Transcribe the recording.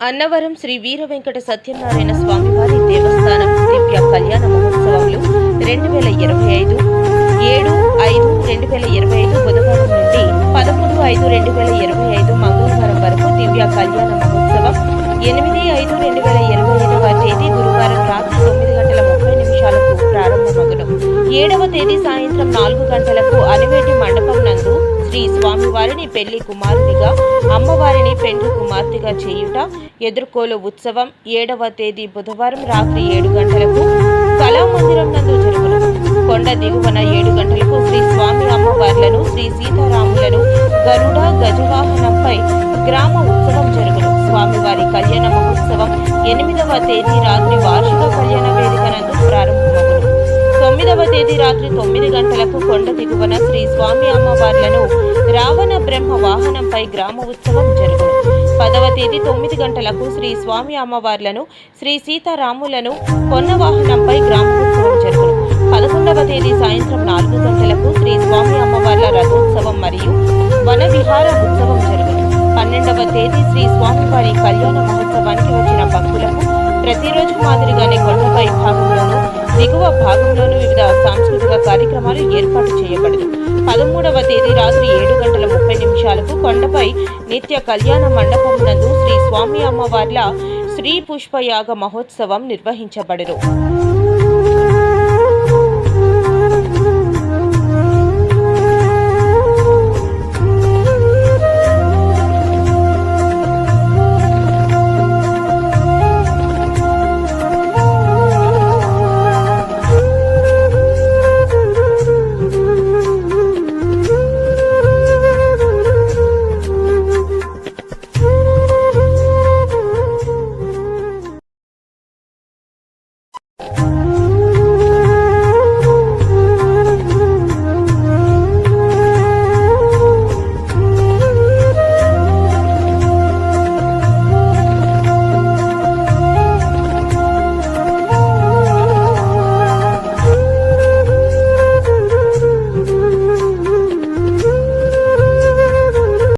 అన్నవరం శ్రీ వీర వెంకట సత్యనారాయణ స్వామివారి దేవస్థానం దివ్య కళ్యాణ మహోత్సవాలు రెండు వేల ఇరవై ఐదు ఏడు ఐదు రెండు వేల ఇరవై ఐదు బుధవారం నుండి పదమూడు ఐదు రెండు వేల ఇరవై ఐదు మంగళవారం వరకు దివ్య కళ్యాణ మహోత్సవం ఎనిమిది ఐదు రెండు వేల తేదీ సాయంత్రం నాలుగు గంటలకు అనివేటి మండపం నందు శ్రీ స్వామివారిని పెళ్ళి కుమారునిగా అమ్మవారిని పెండ్లి కుమార్తెగా చేయుట ఎదుర్కోలు ఉత్సవం ఏడవ తేదీ బుధవారం రాత్రి ఏడు గంటలకు కళామందిరం నందు జరుగును. కొండ దిగువన ఏడు గంటలకు శ్రీ స్వామి అమ్మవార్లను శ్రీ సీతారాములను గరుడ గజవాహనంపై గ్రామ ఉత్సవం జరుగును. స్వామివారి కళ్యాణ మహోత్సవం ఎనిమిదవ తేదీ రాత్రి వార్షిక కళ్యాణ వేదిక కొండ దిగువన శ్రీ స్వామి అమ్మవార్లను రావణ బ్రహ్మ వాహనంపై గ్రామ ఉత్సవం జరుగును. పదవ తేదీ తొమ్మిది గంటలకు శ్రీ స్వామి అమ్మవార్లను శ్రీ సీతారాములను కొన్న వాహనంపై గ్రామ ఉత్సవం జరుగును. పదకొండవ తేదీ సాయంత్రం నాలుగు గంటలకు శ్రీ స్వామి అమ్మవార్ల రథోత్సవం మరియు వన విహార ఉత్సవం జరుగును. పన్నెండవ తేదీ శ్రీ స్వామివారి కళ్యాణ మహోత్సవానికి వచ్చిన భక్తులకు ప్రతిరోజు మాదిరిగానే కొండపై భాగంలోనూ దిగువ భాగంలోనూ వివిధ కార్యక్రమాలు ఏర్పాటు చేయబడదు. పదమూడవ తేదీ రాత్రి ఏడు గంటల ముప్పై నిమిషాలకు కొండపై నిత్య కళ్యాణ మండపం నందు శ్రీ స్వామి అమ్మవార్ల శ్రీ పుష్పయాగ మహోత్సవం నిర్వహించబడరు